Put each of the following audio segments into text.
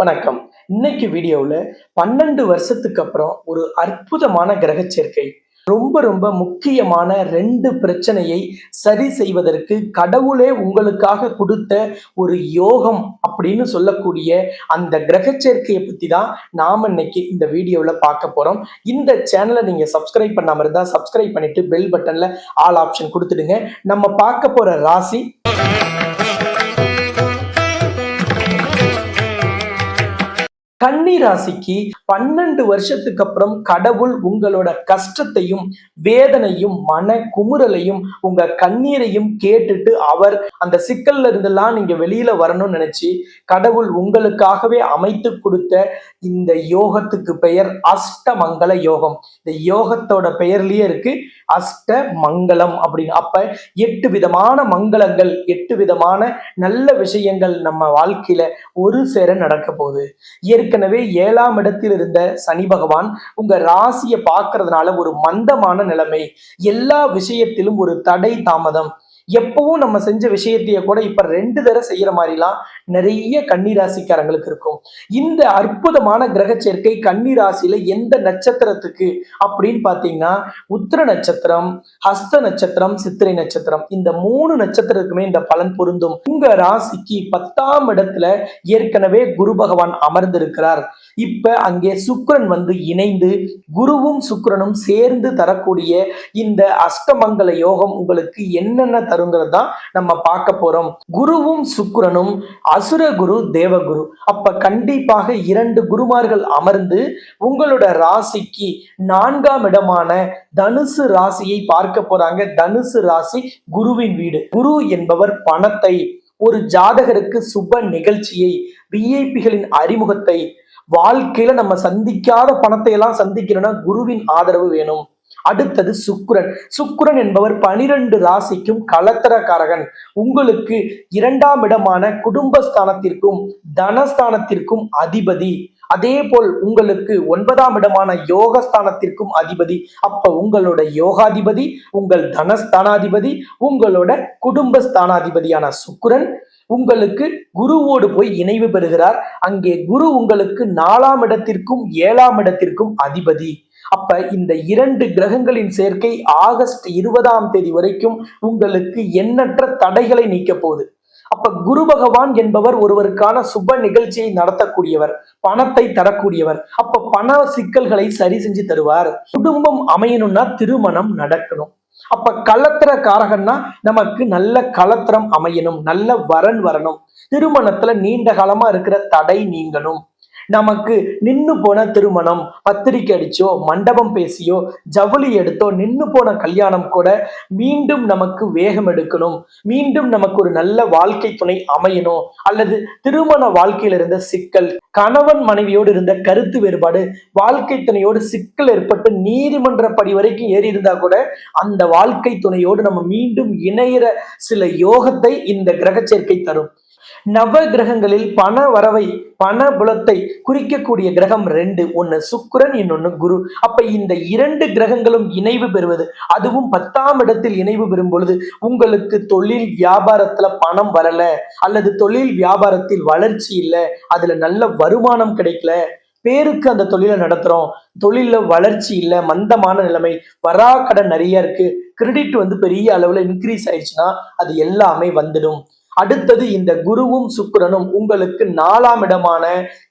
வணக்கம். இன்னைக்கு வீடியோவில் பன்னெண்டு வருஷத்துக்கு அப்புறம் ஒரு அற்புதமான கிரக சேர்க்கை. ரொம்ப ரொம்ப முக்கியமான ரெண்டு பிரச்சனையை சரி செய்வதற்கு கடவுளே உங்களுக்காக கொடுத்த ஒரு யோகம் அப்படின்னு சொல்லக்கூடிய அந்த கிரக சேர்க்கையை தான் நாம் இன்னைக்கு இந்த வீடியோவில் பார்க்க போகிறோம் இந்த சேனலை நீங்கள் சப்ஸ்கிரைப் பண்ணாமல் இருந்தால் சப்ஸ்கிரைப் பண்ணிட்டு பெல் பட்டனில் ஆல் ஆப்ஷன் கொடுத்துடுங்க. நம்ம பார்க்க போகிற ராசி கன்னி ராசிக்கு பன்னெண்டு வருஷத்துக்கு அப்புறம் கடவுள் உங்களோட கஷ்டத்தையும் வேதனையும் மன குமுறலையும் உங்க கண்ணீரையும் கேட்டுட்டு அவர் அந்த சிக்கல்ல இருந்தெல்லாம் நீங்க வெளியில வரணும்னு நினைச்சு கடவுள் உங்களுக்காகவே அமைத்து கொடுத்த இந்த யோகத்துக்கு பெயர் அஷ்டமங்கல யோகம். இந்த யோகத்தோட பெயர்லயே இருக்கு அஷ்ட மங்களம் அப்படின்னு. அப்ப எட்டு விதமான மங்களங்கள் எட்டு விதமான நல்ல விஷயங்கள் நம்ம வாழ்க்கையில ஒரு சேர நடக்க போகுது. ஏற்கனவே ஏழாம் இடத்தில் இருந்த சனி பகவான் உங்க ராசியை பார்க்கறதுனால ஒரு மந்தமான நிலைமை. எல்லா விஷயத்திலும் ஒரு தடை தாமதம். எப்பவும் நம்ம செஞ்ச விஷயத்தைய கூட இப்ப ரெண்டு தடவை செய்யற மாதிரிலாம் நிறைய கன்னிராசிக்காரங்களுக்கு இருக்கும். இந்த அற்புதமான கிரக சேர்க்கை கன்னிராசியில எந்த நட்சத்திரத்துக்கு அப்படின்னு பாத்தீங்கன்னா உத்திர நட்சத்திரம் ஹஸ்த நட்சத்திரம் சித்திரை நட்சத்திரம். இந்த மூணு நட்சத்திரத்துக்குமே இந்த பலன் பொருந்தும். உங்க ராசிக்கு பத்தாம் இடத்துல ஏற்கனவே குரு பகவான் அமர்ந்திருக்கிறார். இப்ப அங்கே சுக்கரன் வந்து இணைந்து குருவும் சுக்கரனும் சேர்ந்து தரக்கூடிய இந்த அஷ்டமங்கல யோகம் உங்களுக்கு என்னென்ன தருங்கிறது தான் நம்ம பார்க்க போறோம். குருவும் சுக்கரனும் அசுர குரு தேவகுரு. அப்ப கண்டிப்பாக இரண்டு குருமார்கள் அமர்ந்து உங்களோட ராசிக்கு நான்காம் இடமான தனுசு ராசியை பார்க்க போறாங்க. தனுசு ராசி குருவின் வீடு. குரு என்பவர் பணத்தை ஒரு ஜாதகருக்கு சுப நிகழ்ச்சியை விஐபிகளின் அறிமுகத்தை வாழ்க்கையில நம்ம சந்திக்காத பணத்தை எல்லாம் சந்திக்கணும்னா குருவின் ஆதரவு வேணும். அடுத்தது சுக்குரன். சுக்குரன் என்பவர் பனிரெண்டு ராசிக்கும் கலத்தரக்காரகன். உங்களுக்கு இரண்டாம் இடமான குடும்பஸ்தானத்திற்கும் தனஸ்தானத்திற்கும் அதிபதி. அதே போல் உங்களுக்கு ஒன்பதாம் இடமான யோகஸ்தானத்திற்கும் அதிபதி. அப்ப உங்களோட யோகாதிபதி உங்கள் தனஸ்தானாதிபதி உங்களோட குடும்பஸ்தானாதிபதியான சுக்கரன் உங்களுக்கு குருவோடு போய் இணைவு பெறுகிறார். அங்கே குரு உங்களுக்கு நாலாம் இடத்திற்கும் ஏழாம் இடத்திற்கும் அதிபதி. அப்ப இந்த இரண்டு கிரகங்களின் சேர்க்கை ஆகஸ்ட் இருபதாம் தேதி வரைக்கும் உங்களுக்கு எண்ணற்ற தடைகளை நீக்க போகுது. அப்ப குரு பகவான் என்பவர் ஒருவருக்கான சுப நிகழ்ச்சியை நடத்தக்கூடியவர் பணத்தை தரக்கூடியவர். அப்ப பண சிக்கல்களை சரி செஞ்சு தருவார். குடும்பம் அமையணும்னா திருமணம் நடக்கணும். அப்ப கலத்திர காரகன்னா நமக்கு நல்ல கலத்திரம் அமையணும் நல்ல வரன் வரணும். திருமணத்துல நீண்ட காலமா இருக்கிற தடை நீங்கணும். நமக்கு நின்று போன திருமணம் பத்திரிக்கை அடிச்சோ மண்டபம் பேசியோ ஜவுளி எடுத்தோ நின்று போன கல்யாணம் கூட மீண்டும் நமக்கு வேகம் எடுக்கணும். மீண்டும் நமக்கு ஒரு நல்ல வாழ்க்கை துணை அமையணும். அல்லது திருமண வாழ்க்கையில் இருந்த சிக்கல் கணவன் மனைவியோடு இருந்த கருத்து வேறுபாடு வாழ்க்கை துணையோடு சிக்கல் ஏற்பட்டு நீதிமன்ற படி வரைக்கும் ஏறி இருந்தா கூட அந்த வாழ்க்கை துணையோடு நம்ம மீண்டும் இணையிற சில யோகத்தை இந்த கிரக சேர்க்கை தரும். நவ கிரகங்களில் பண வரவை பண புலத்தை குறிக்கக்கூடிய கிரகம் ரெண்டு. ஒன்னு சுக்கரன் இன்னொன்னு குரு. அப்ப இந்த இரண்டு கிரகங்களும் இணைவு பெறுவது அதுவும் பத்தாம் இடத்தில் இணைவு பெறும் பொழுது உங்களுக்கு தொழில் வியாபாரத்துல பணம் வரல அல்லது தொழில் வியாபாரத்தில் வளர்ச்சி இல்லை அதுல நல்ல வருமானம் கிடைக்கல பேருக்கு அந்த தொழிலை நடத்துறோம் தொழில வளர்ச்சி இல்லை மந்தமான நிலைமை வரா கடன் நிறைய இருக்கு கிரெடிட் வந்து பெரிய அளவுல இன்க்ரீஸ் ஆயிடுச்சுன்னா அது எல்லாமே வந்துடும். அடுத்தது இந்த குருவும் சுக்கிரனும் உங்களுக்கு நாலாம் இடமான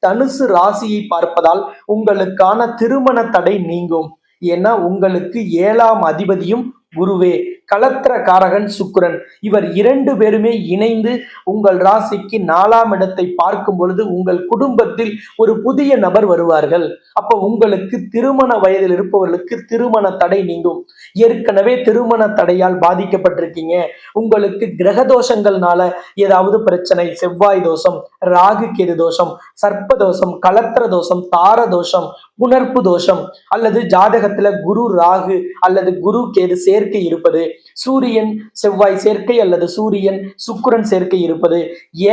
தனுசு ராசியை பார்ப்பதால் உங்களுக்கான திருமண தடை நீங்கும். ஏன்னா உங்களுக்கு ஏழாம் அதிபதியும் குருவே. கலத்திர காரகன் சுக்கிரன். இவர் இரண்டு பேருமே இணைந்து உங்கள் ராசிக்கு நாலாம் இடத்தை பார்க்கும் பொழுது உங்கள் குடும்பத்தில் ஒரு புதிய நபர் வருவார்கள். அப்ப உங்களுக்கு திருமண வயதில் இருப்பவர்களுக்கு திருமண தடை நீங்கும். ஏற்கனவே திருமண தடையால் பாதிக்கப்பட்டிருக்கீங்க. உங்களுக்கு கிரக தோஷங்கள்னால ஏதாவது பிரச்சனை செவ்வாய் தோஷம் ராகு கேது தோஷம் சர்ப்ப தோஷம் கலத்திர தோஷம் தார தோஷம் புணர்ப்பு தோஷம் அல்லது ஜாதகத்துல குரு ராகு அல்லது குரு கேது சேர்க்கை இருப்பது சூரியன் செவ்வாய் சேர்க்கை அல்லது சூரியன் சுக்கிரன் சேர்க்கை இருப்பது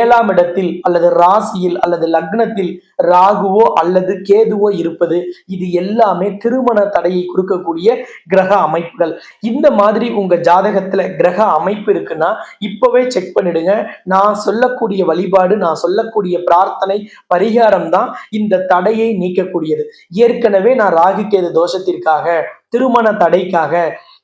ஏழாம் இடத்தில் அல்லது ராசியில் அல்லது லக்னத்தில் ராகுவோ அல்லது கேதுவோ இருப்பது. இது எல்லாமே திருமண தடையை கொடுக்கக்கூடிய கிரக அமைப்புகள். இந்த மாதிரி உங்க ஜாதகத்துல கிரக அமைப்பு இருக்குன்னா இப்பவே செக் பண்ணிடுங்க. நான் சொல்லக்கூடிய வழிபாடு நான் சொல்லக்கூடிய பிரார்த்தனை பரிகாரம் தான் இந்த தடையை நீக்கக்கூடியது. ஏற்கனவே நான் ராகு கேது தோஷத்திற்காக திருமண தடைக்காக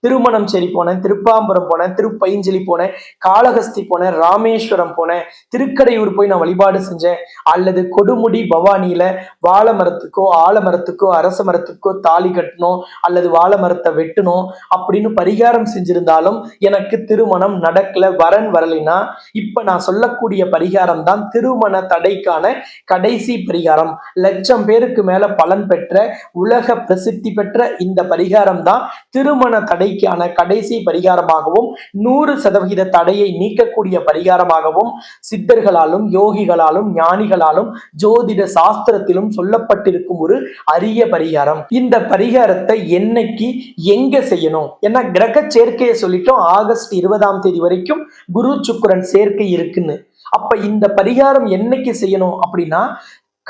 திருமணம் சரி போனேன் திருப்பாம்பரம் போனேன் திருப்பைஞ்சலி போனேன் காளகஸ்தி போனேன் ராமேஸ்வரம் போனேன் திருக்கடையூர் போய் நான் வழிபாடு செஞ்சேன். அல்லது கொடுமுடி பவானியில வாழை மரத்துக்கோ ஆலமரத்துக்கோ அரச மரத்துக்கோ தாலி கட்டணும் அல்லது வாழை மரத்தை வெட்டணும் அப்படின்னு பரிகாரம் செஞ்சிருந்தாலும் எனக்கு திருமணம் நடக்கல வரன் வரலைன்னா இப்ப நான் சொல்லக்கூடிய பரிகாரம் தான் திருமண தடைக்கான கடைசி பரிகாரம். லட்சம் பேருக்கு மேல பலன் பெற்ற உலக பிரசித்தி பெற்ற இந்த பரிகாரம் தான் திருமண தடை தடைக்கான கடைசி பரிகாரமாகவும் நூறு சதவிகித தடையை நீக்கக்கூடிய பரிகாரமாகவும் சித்தர்களாலும் யோகிகளாலும் ஞானிகளாலும் ஜோதிட சாஸ்திரத்திலும் சொல்லப்பட்டிருக்கும் ஒரு அரிய பரிகாரம். இந்த பரிகாரத்தை என்னைக்கு எங்க செய்யணும்? ஏன்னா கிரக சேர்க்கையை சொல்லிட்டோம் ஆகஸ்ட் இருபதாம் தேதி வரைக்கும் குரு சுக்கிரன் சேர்க்கை இருக்குன்னு. அப்ப இந்த பரிகாரம் என்னைக்கு செய்யணும் அப்படின்னா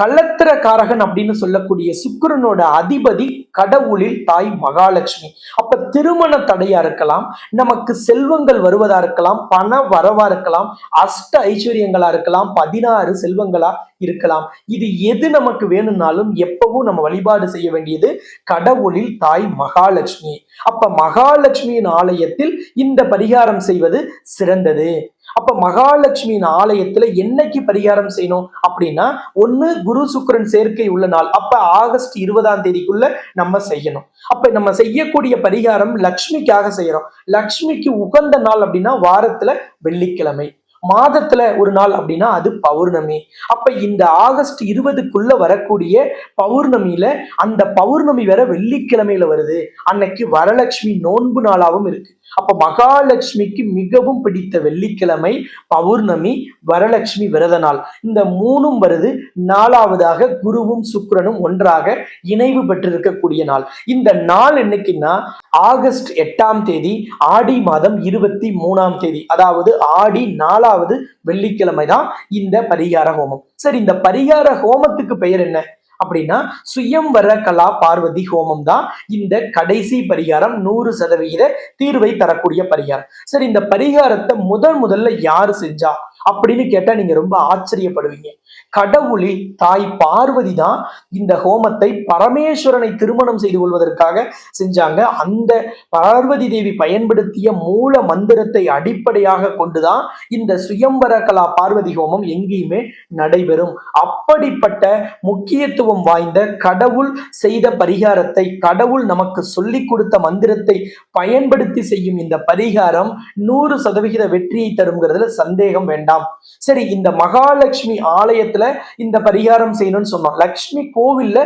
கள்ளத்திரக்காரகன் அப்படின்னு சொல்லக்கூடிய சுக்கரனோட அதிபதி கடவுளில் தாய் மகாலட்சுமி. அப்ப திருமண தடையா இருக்கலாம் நமக்கு செல்வங்கள் வருவதா இருக்கலாம் பண வரவா இருக்கலாம் அஷ்ட ஐஸ்வர்யங்களா இருக்கலாம் பதினாறு செல்வங்களா இருக்கலாம். இது எது நமக்கு வேணும்னாலும் எப்பவும் நம்ம வழிபாடு செய்ய வேண்டியது கடவுளில் தாய் மகாலட்சுமி. அப்ப மகாலட்சுமியின் ஆலயத்தில் இந்த பரிகாரம் செய்வது சிறந்தது. அப்ப மகாலட்சுமியின் ஆலயத்துல என்னைக்கு பரிகாரம் செய்யணும் அப்படின்னா ஒண்ணு குரு சுக்கிரன் சேர்க்கை உள்ள நாள். அப்ப ஆகஸ்ட் இருபதாம் தேதிக்குள்ள நம்ம செய்யணும். அப்ப நம்ம செய்யக்கூடிய பரிகாரம் லக்ஷ்மிக்காக செய்யறோம். லக்ஷ்மிக்கு உகந்த நாள் அப்படின்னா வாரத்துல வெள்ளிக்கிழமை. மாதத்துல ஒரு நாள் அப்படின்னா அது பௌர்ணமி. அப்ப இந்த ஆகஸ்ட் இருபதுக்குள்ள வரக்கூடிய பௌர்ணமியில அந்த பௌர்ணமி வேற வெள்ளிக்கிழமையில வருது. அன்னைக்கு வரலட்சுமி நோன்பு நாளாகவும் இருக்கு. அப்ப மகாலட்சுமிக்கு மிகவும் பிடித்த வெள்ளிக்கிழமை பௌர்ணமி வரலட்சுமி விரத நாள். இந்த மூணும் வருது. நாலாவதாக குருவும் சுக்கரனும் ஒன்றாக இணைவு பெற்றிருக்கக்கூடிய நாள். இந்த நாள் என்னைக்குன்னா ஆகஸ்ட் எட்டாம் தேதி ஆடி மாதம் இருபத்தி மூணாம் தேதி. அதாவது ஆடி நாலாவது வெள்ளிக்கிழமை தான் இந்த பரிகார ஹோமம். சரி இந்த பரிகார ஹோமத்துக்கு பெயர் என்ன? அப்படின்னா சுயம்வர கலா பார்வதி ஹோமம் தான் இந்த கடைசி பரிகாரம் நூறு சதவிகித தீர்வை தரக்கூடிய பரிகாரம். சரி இந்த பரிகாரத்தை முதல் முதல்ல யாரு செஞ்சா அப்படின்னு கேட்டா நீங்க ரொம்ப ஆச்சரியப்படுவீங்க. கடவுளில் தாய் பார்வதி தான் இந்த ஹோமத்தை பரமேஸ்வரனை திருமணம் செய்து கொள்வதற்காக செஞ்சாங்க. அந்த பார்வதி தேவி பயன்படுத்திய மூல மந்திரத்தை அடிப்படையாக கொண்டுதான் இந்த சுயம்பர கலா பார்வதி ஹோமம் எங்கேயுமே நடைபெறும். அப்படிப்பட்ட முக்கியத்துவம் மகத்துவம் வாய்ந்த கடவுள் செய்த பரிகாரத்தை கடவுள் நமக்கு சொல்லி கொடுத்த மந்திரத்தை பயன்படுத்தி செய்யும் இந்த பரிகாரம் நூறு சதவிகித வெற்றியை தருங்கிறதுல சந்தேகம் வேண்டாம். சரி இந்த மகாலட்சுமி ஆலயத்துல இந்த பரிகாரம் செய்யணும்னு சொன்னோம். லக்ஷ்மி கோவில்ல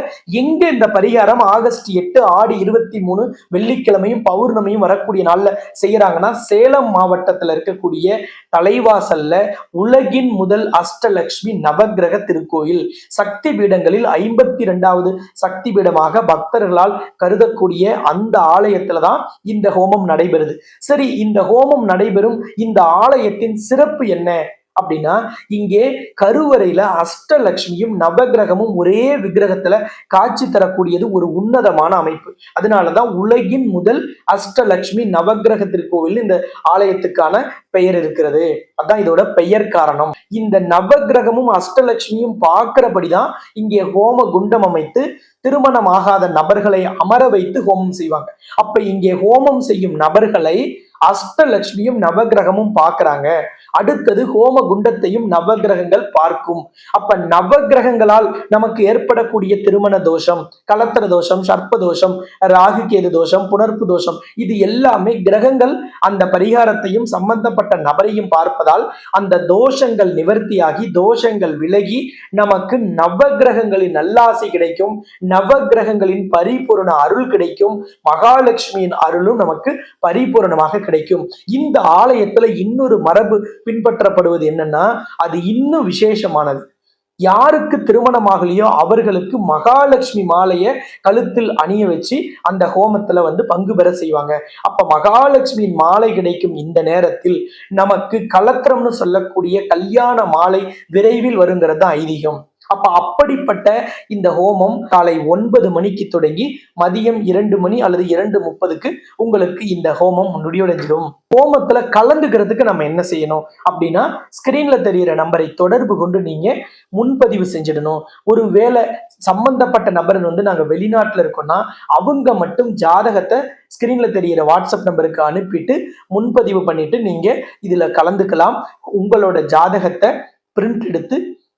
எங்க இந்த பரிகாரம் ஆகஸ்ட் எட்டு ஆடி இருபத்தி மூணு வெள்ளிக்கிழமையும் பௌர்ணமியும் வரக்கூடிய நாள்ல செய்யறாங்கன்னா சேலம் மாவட்டத்துல இருக்கக்கூடிய தலைவாசல்ல உலகின் முதல் அஷ்டலக்ஷ்மி நவகிரக திருக்கோயில். சக்தி பீடங்களில் ஐம்பது ஐம்பத்தி ரெண்டாவது சக்தி பீடமாக பக்தர்களால் கருதக்கூடிய அந்த ஆலயத்துல தான் இந்த ஹோமம் நடைபெறுது. சரி இந்த ஹோமம் நடைபெறும் இந்த ஆலயத்தின் சிறப்பு என்ன? அப்படின்னா இங்கே கருவறையில அஷ்டலட்சுமியும் நவகிரகமும் ஒரே விக்கிரகத்துல காட்சி தரக்கூடியது ஒரு உன்னதமான அமைப்பு. அதனாலதான் உலகின் முதல் அஷ்டலட்சுமி நவகிரக திருக்கோவில் இந்த ஆலயத்துக்கான பெயர் இருக்கிறது. அதான் இதோட பெயர் காரணம். இந்த நவகிரகமும் அஷ்டலட்சுமியும் பார்க்கிறபடிதான் இங்கே ஹோம குண்டம் அமைத்து திருமணம் ஆகாத நபர்களை அமர வைத்து ஹோமம் செய்வாங்க. அப்ப இங்கே ஹோமம் செய்யும் நபர்களை அஷ்டலட்சுமியும் நவகிரகமும் பார்க்கறாங்க. அடுத்தது ஹோம குண்டத்தையும் நவகிரகங்கள் பார்க்கும். அப்ப நவகிரகங்களால் நமக்கு ஏற்படக்கூடிய திருமண தோஷம் கலத்திர தோஷம் சர்ப்ப தோஷம் ராகு கேது தோஷம் புணர்ப்பு தோஷம் இது எல்லாமே கிரகங்கள் அந்த பரிகாரத்தையும் சம்பந்தப்பட்ட நபரையும் பார்ப்பதால் அந்த தோஷங்கள் நிவர்த்தியாகி தோஷங்கள் விலகி நமக்கு நவகிரகங்களின் நல்லாசி கிடைக்கும். நவகிரகங்களின் பரிபூரண அருள் கிடைக்கும். மகாலட்சுமியின் அருளும் நமக்கு பரிபூரணமாக கிடைக்கும். இந்த ஆலயத்துல இன்னொரு மரபு பின்பற்றப்படுவது என்னன்னா அது இன்னும் விசேஷமானது. யாருக்கு திருமணமாகலையோ அவர்களுக்கு மகாலட்சுமி மாலையை கழுத்தில் அணிய வச்சு அந்த ஹோமத்துல வந்து பங்கு பெற செய்வாங்க. அப்ப மகாலட்சுமியின் மாலை கிடைக்கும் இந்த நேரத்தில் நமக்கு கலத்திரம்னு சொல்லக்கூடிய கல்யாண மாலை விரைவில் வருங்கிறது தான் ஐதீகம். அப்ப அப்படிப்பட்ட இந்த ஹோமம் காலை ஒன்பது மணிக்கு தொடங்கி மதியம் இரண்டு மணி அல்லது இரண்டு முப்பதுக்கு உங்களுக்கு இந்த ஹோமம் முடிவடைஞ்சிடும். ஹோமத்துல கலந்துக்கிறதுக்கு நம்ம என்ன செய்யணும்? அப்படின்னா ஸ்கிரீன்ல தெரியிற நம்பரை தொடர்பு கொண்டு நீங்க முன்பதிவு செஞ்சிடணும். ஒரு வேலை சம்பந்தப்பட்ட நபர் வந்து நாங்க வெளிநாட்டுல இருக்கோம்னா அவங்க மட்டும் ஜாதகத்தை ஸ்கிரீன்ல தெரியிற வாட்ஸ்அப் நம்பருக்கு அனுப்பிட்டு முன்பதிவு பண்ணிட்டு நீங்க இதுல கலந்துக்கலாம். உங்களோட ஜாதகத்தை பிரிண்ட் எடுத்து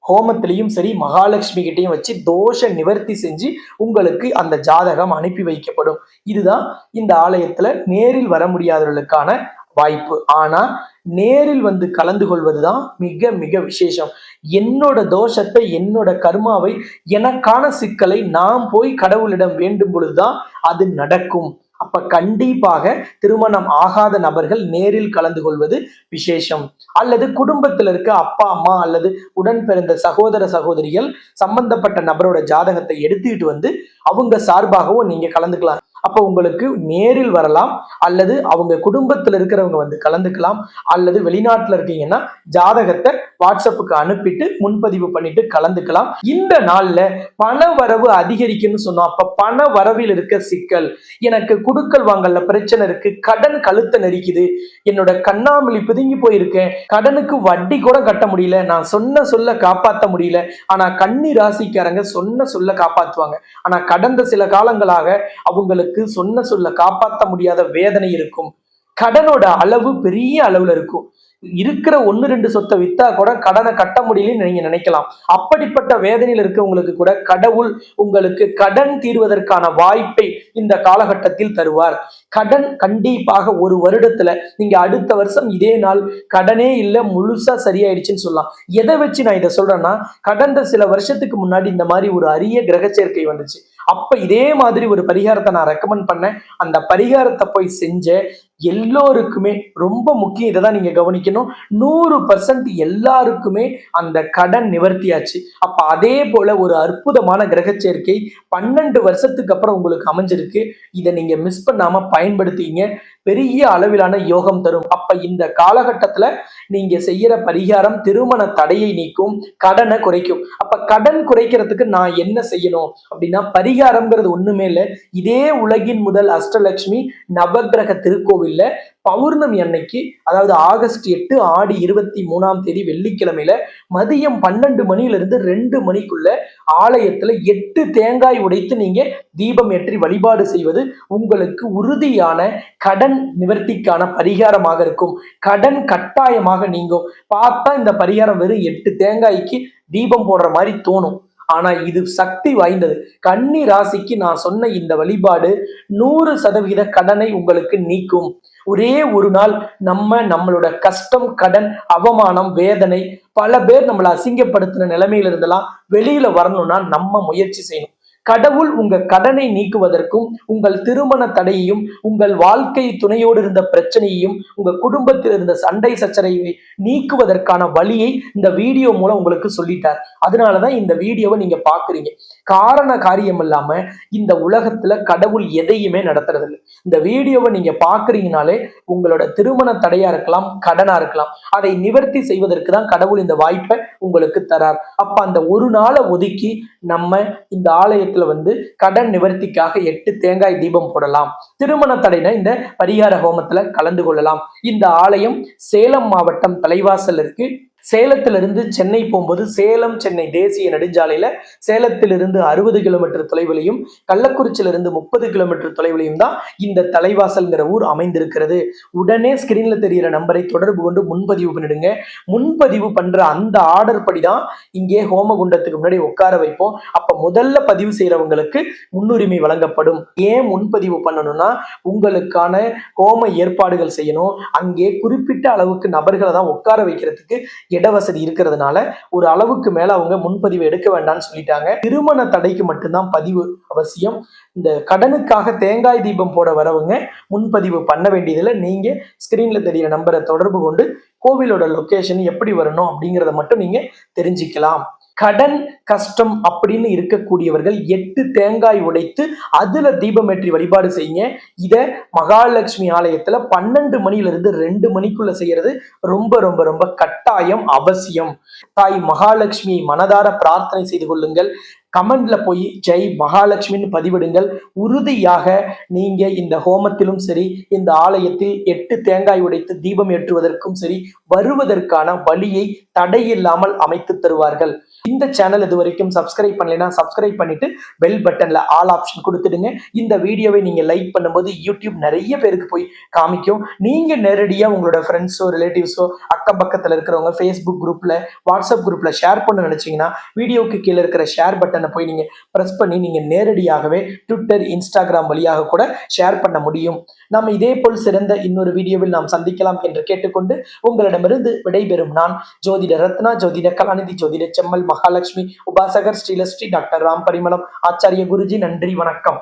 ஹோமத்திலையும் சரி மகாலட்சுமி கிட்டையும் வச்சு தோஷ நிவர்த்தி செஞ்சு உங்களுக்கு அந்த ஜாதகம் அனுப்பி வைக்கப்படும். இதுதான் இந்த ஆலயத்துல நேரில் வர முடியாதவர்களுக்கான வாய்ப்பு. ஆனா நேரில் வந்து கலந்து கொள்வதுதான் மிக மிக விசேஷம். என்னோட தோஷத்தை என்னோட கர்மாவை எனக்கான சிக்கலை நாம் போய் கடவுளிடம் வேண்டும் பொழுதுதான் அது நடக்கும். அப்ப கண்டிப்பாக திருமணம் ஆகாத நபர்கள் நேரில் கலந்து கொள்வது விசேஷம். அல்லது குடும்பத்தில் இருக்க அப்பா அம்மா அல்லது உடன் பிறந்த சகோதர சகோதரிகள் சம்பந்தப்பட்ட நபரோட ஜாதகத்தை எடுத்துக்கிட்டு வந்து அவங்க சார்பாகவும் நீங்க கலந்துக்கலாம். அப்போ உங்களுக்கு நேரில் வரலாம். அல்லது அவங்க குடும்பத்தில் இருக்கிறவங்க வந்து கலந்துக்கலாம். அல்லது வெளிநாட்டில் இருக்கீங்கன்னா ஜாதகத்தை வாட்ஸ்அப்புக்கு அனுப்பிட்டு முன்பதிவு பண்ணிட்டு கலந்துக்கலாம். இந்த நாளில் பண வரவு அதிகரிக்கும்னு சொன்னோம். அப்ப பண வரவில் இருக்க சிக்கல். எனக்கு குடுக்கல் வாங்கல பிரச்சனை இருக்கு. கடன் கழுத்தை நெரிக்குது. என்னோட கண்ணாமலி பிதுங்கி போயிருக்கேன். கடனுக்கு வட்டி கூட கட்ட முடியல. நான் சொன்ன சொல்ல காப்பாத்த முடியல. ஆனா கன்னி ராசிக்காரங்க சொன்ன சொல்ல காப்பாத்துவாங்க. ஆனா கடந்த சில காலங்களாக அவங்களுக்கு சொன்ன சொல்ல காப்பாத்த முடியாத வேதனை இருக்கும். கடனோட அளவு பெரிய அளவுல இருக்கும். இருக்கிற ஒன்னு ரெண்டு சொத்தை வித்தா கூட கடனை கட்ட முடியலன்னு நீங்க நினைக்கலாம். அப்படிப்பட்ட வேதனையில் இருக்கவங்களுக்கு கூட கடவுள் உங்களுக்கு கடன் தீர்வதற்கான வாய்ப்பை இந்த காலகட்டத்தில் தருவார். கடன் கண்டிப்பாக ஒரு வருடத்துல நீங்க அடுத்த வருஷம் இதே நாள் கடனே இல்லை முழுசா சரியாயிடுச்சுன்னு சொல்லலாம். எதை வச்சு நான் இதை சொல்றேன்னா கடந்த சில வருஷத்துக்கு முன்னாடி இந்த மாதிரி ஒரு அரிய கிரக சேர்க்கை வந்துச்சு. அப்ப இதே மாதிரி ஒரு பரிகாரத்தை நான் ரெக்கமெண்ட் பண்ணேன். அந்த பரிகாரத்தை போய் செஞ்ச எல்லோருக்குமே ரொம்ப முக்கியம் இதை தான் நீங்க கவனிக்கணும். நூறு பர்சன்ட் எல்லாருக்குமே அந்த கடன் நிவர்த்தியாச்சு. அப்ப அதே போல ஒரு அற்புதமான கிரக சேர்க்கை பன்னெண்டு வருஷத்துக்கு அப்புறம் உங்களுக்கு அமைஞ்சிருக்கு. இதை நீங்க மிஸ் பண்ணாம பயன்படுத்திங்க. பெரிய அளவிலான யோகம் தரும். அப்ப இந்த காலகட்டத்துல நீங்க செய்யற பரிகாரம் திருமண தடையை நீக்கும் கடனை குறைக்கும். அப்ப கடன் குறைக்கிறதுக்கு நான் என்ன செய்யணும்? அப்படின்னா பரிகாரம்ங்கிறது ஒண்ணுமே இல்லை. இதே உலகின் முதல் அஷ்டலட்சுமி நவக்கிரக திருக்கோவில்ல பௌர்ணமி அன்னைக்கு அதாவது ஆகஸ்ட் எட்டு ஆடி இருபத்தி மூணாம் தேதி வெள்ளிக்கிழமையில மதியம் பன்னெண்டு மணியிலிருந்து ரெண்டு மணிக்குள்ள ஆலயத்துல எட்டு தேங்காய் உடைத்து நீங்க தீபம் ஏற்றி வழிபாடு செய்வது உங்களுக்கு உறுதியான கடன் நிவர்த்திக்கான பரிகாரமாக இருக்கும். கடன் கட்டாயமாக நீங்கும். பார்த்தா இந்த பரிகாரம் வெறும் எட்டு தேங்காய்க்கு தீபம் போடுற மாதிரி தோணும். ஆனா இது சக்தி வாய்ந்தது. கன்னி ராசிக்கு நான் சொன்ன இந்த வழிபாடு நூறு சதவீத கடனை உங்களுக்கு நீக்கும். ஒரே ஒரு நாள் நம்ம நம்மளோட கஷ்டம் கடன் அவமானம் வேதனை பல பேர் நம்மளை அசிங்கப்படுத்தின நிலைமையில இருந்தெல்லாம் வெளியில வரணும்னா நம்ம முயற்சி செய்யணும். கடவுள் உங்க கடனை நீக்குவதற்கும் உங்கள் திருமண தடையையும் உங்கள் வாழ்க்கை துணையோடு இருந்த பிரச்சனையையும் உங்க குடும்பத்தில் இருந்த சண்டை சச்சரவை நீக்குவதற்கான வழியை இந்த வீடியோ மூலம் உங்களுக்கு சொல்லிட்டார். அதனாலதான் இந்த வீடியோவை நீங்க பாக்குறீங்க. காரண காரியம் இல்லாம இந்த உலகத்துல கடவுள் எதையுமே நடத்துறது இல்லை இந்த வீடியோவை நீங்க பாக்குறீங்கனாலே உங்களோட திருமண தடையா இருக்கலாம் கடனா இருக்கலாம் அதை நிவர்த்தி செய்வதற்கு தான் கடவுள் இந்த வாய்ப்பை உங்களுக்கு தரார். அப்ப அந்த ஒரு நாளை ஒதுக்கி நம்ம இந்த ஆலயத்துல வந்து கடன் நிவர்த்திக்காக எட்டு தேங்காய் தீபம் போடலாம். திருமண தடையின இந்த பரிகார ஹோமத்துல கலந்து கொள்ளலாம். இந்த ஆலயம் சேலம் மாவட்டம் தலைவாசல் இருக்கு சேலத்திலிருந்து சென்னை போகும்போது சேலம் சென்னை தேசிய நெடுஞ்சாலையில சேலத்திலிருந்து அறுபது கிலோமீட்டர் தொலைவிலையும் கள்ளக்குறிச்சியிலிருந்து முப்பது கிலோமீட்டர் தொலைவிலையும் தான் இந்த தலைவாசல்ங்கிற ஊர் அமைந்திருக்கிறது. உடனே ஸ்கிரீன்ல தெரியிற நம்பரை தொடர்பு கொண்டு முன்பதிவு பண்ணிடுங்க. முன்பதிவு பண்ற அந்த ஆர்டர் படி தான் இங்கே ஹோமகுண்டத்துக்கு முன்னாடி உட்கார வைப்போம். அப்ப முதல்ல பதிவு செய்யறவங்களுக்கு முன்னுரிமை வழங்கப்படும். ஏன் முன்பதிவு பண்ணணும்னா உங்களுக்கான ஹோம ஏற்பாடுகள் செய்யணும். அங்கே குறிப்பிட்ட அளவுக்கு நபர்களை தான் உட்கார வைக்கிறதுக்கு இடவசதி இருக்கிறதுனால ஒரு அளவுக்கு மேல அவங்க முன்பதிவு எடுக்க வேண்டாம்னு சொல்லிட்டாங்க. திருமண தடைக்கு மட்டும்தான் பதிவு அவசியம். இந்த கடனுக்காக தேங்காய் தீபம் போட வரவங்க முன்பதிவு பண்ண வேண்டியதில்லை. நீங்க ஸ்கிரீன்ல தெரியிற நம்பரை தொடர்பு கொண்டு கோவிலோட லொக்கேஷன் எப்படி வரணும் அப்படிங்கிறத மட்டும் நீங்க தெரிஞ்சுக்கலாம். கடன் கஷ்டம் அப்படின்னு இருக்கக்கூடியவர்கள் எட்டு தேங்காய் உடைத்து அதுல தீபமேற்றி வழிபாடு செய்யுங்க. இதை மகாலட்சுமி ஆலயத்துல பன்னெண்டு மணில இருந்து ரெண்டு மணிக்குள்ள செய்யறது ரொம்ப ரொம்ப ரொம்ப கட்டாயம் அவசியம். தாய் மகாலட்சுமியை மனதார பிரார்த்தனை செய்து கொள்ளுங்கள். கமெண்ட்ல போய் ஜெய் மகாலட்சுமின்னு பதிவிடுங்கள். உறுதியாக நீங்க இந்த ஹோமத்திலும் சரி இந்த ஆலயத்தில் எட்டு தேங்காய் உடைத்து தீபம் ஏற்றுவதற்கும் சரி வருவதற்கான வழியை தடையில்லாமல் அமைத்து தருவார்கள். இந்த சேனல் இது வரைக்கும் சப்ஸ்கிரைப் பண்ணலைன்னா சப்ஸ்கிரைப் பண்ணிட்டு பெல் பட்டன்ல ஆல் ஆப்ஷன் கொடுத்துடுங்க. இந்த வீடியோவை நீங்க லைக் பண்ணும்போது யூடியூப் நிறைய பேருக்கு போய் காமிக்கும். நீங்க நேரடியாக உங்களோட ஃப்ரெண்ட்ஸோ ரிலேட்டிவ்ஸோ அக்கம் பக்கத்தில் இருக்கிறவங்க ஃபேஸ்புக் குரூப்ல வாட்ஸ்அப் குரூப்ல ஷேர் பண்ண நினைச்சீங்கன்னா வீடியோக்கு கீழே இருக்கிற ஷேர் பட்டன் போய் நீங்க பிரஸ் பண்ணி நீங்க நேரடியாகவே ட்விட்டர் இன்ஸ்டாகிராம் வழியாக கூட ஷேர் பண்ண முடியும். நம்ம இதே போல் சிறந்த இன்னொரு வீடியோவில் நாம் சந்திக்கலாம் என்று கேட்டுக்கொண்டு உங்களிடமிருந்து விடைபெறும் நான் ஜோதிட ரத்னா ஜோதிட கலாநிதி ஜோதிட செம்மல் மகாலட்சுமி உபாசகர் ஸ்ரீலஸ்ரீ டாக்டர் ராம் பரிமளம் ஆச்சாரிய குருஜி நன்றி வணக்கம்.